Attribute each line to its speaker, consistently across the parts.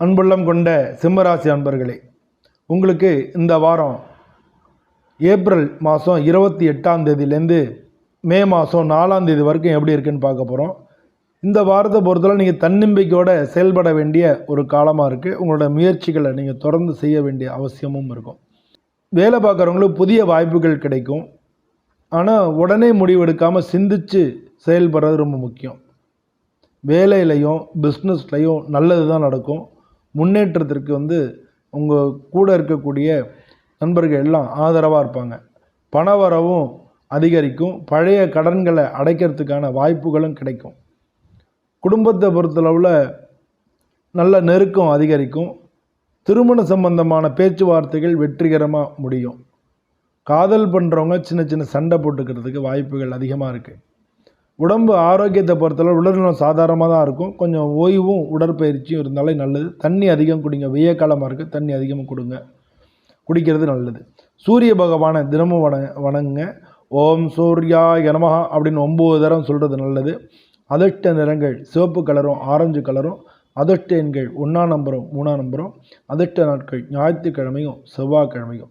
Speaker 1: அன்புள்ளம் கொண்ட சிம்மராசி அன்பர்களே உங்களுக்கு இந்த வாரம் ஏப்ரல் மாதம் இருபத்தி எட்டாம் தேதியிலேருந்து மே மாதம் நாலாம் தேதி வரைக்கும் எப்படி இருக்குன்னு பார்க்க போகிறோம் இந்த வாரத்தை பொறுத்தவரை நீங்கள் தன்னம்பிக்கையோடு செயல்பட வேண்டிய ஒரு காலமாக இருக்குது உங்களோட முயற்சிகளை நீங்கள் தொடர்ந்து செய்ய வேண்டிய அவசியமும் இருக்கும். வேலை பார்க்குறவங்களுக்கு புதிய வாய்ப்புகள் கிடைக்கும். ஆனால் உடனே முடிவெடுக்காமல் சிந்திச்சு செயல்படுறது ரொம்ப முக்கியம். வேலையிலையும் பிஸ்னஸ்லையும் நல்லது தான் நடக்கும். முன்னேற்றத்திற்கு வந்து உங்கள் கூட இருக்கக்கூடிய நண்பர்கள் எல்லாம் ஆதரவாக இருப்பாங்க. பண வரவும் அதிகரிக்கும். பழைய கடன்களை அடைக்கிறதுக்கான வாய்ப்புகளும் கிடைக்கும். குடும்பத்தை பொறுத்தளவில் நல்ல நெருக்கம் அதிகரிக்கும். திருமண சம்பந்தமான பேச்சுவார்த்தைகள் வெற்றிகரமாக முடியும். காதல் பண்ணுறவங்க சின்ன சின்ன சண்டை போட்டுக்கிறதுக்கு வாய்ப்புகள் அதிகமாக இருக்குது உடம்பு ஆரோக்கியத்தை பொறுத்தளவு உடல்நலம் சாதாரணமாக தான் இருக்கும். கொஞ்சம் ஓய்வும் உடற்பயிற்சியும் இருந்தாலே நல்லது. தண்ணி அதிகம் குடிங்க. வெய்ய காலமாக இருக்குது தண்ணி அதிகமாக கொடுங்க. குடிக்கிறது நல்லது. சூரிய பகவானை தினமும் வண வணங்குங்க. ஓம் சூர்யா எனமஹா அப்படின்னு ஒம்பது தரம் சொல்கிறது நல்லது. அதிர்ஷ்ட நிறங்கள் சிவப்பு கலரும் ஆரஞ்சு கலரும் அதிர்ஷ்ட எண்கள் ஒன்றாம் நம்பரும் மூணாம் நம்பரும் அதிர்ஷ்ட நாட்கள் ஞாயிற்றுக்கிழமையும் செவ்வாய்க்கிழமையும்.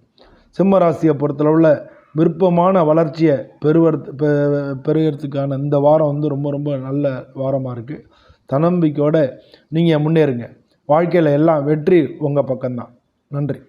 Speaker 1: சிம்ம ராசியை பொறுத்தளவில் விருப்பமான வளர்ச்சியை பெறுவர் பெ- பெறுகிறதுக்கான இந்த வாரம் வந்து ரொம்ப ரொம்ப நல்ல வாரமாக இருக்குது தன்னம்பிக்கையோடு நீங்கள் முன்னேறுங்க. வாழ்க்கையில் எல்லாம் வெற்றி உங்கள் பக்கம்தான். நன்றி.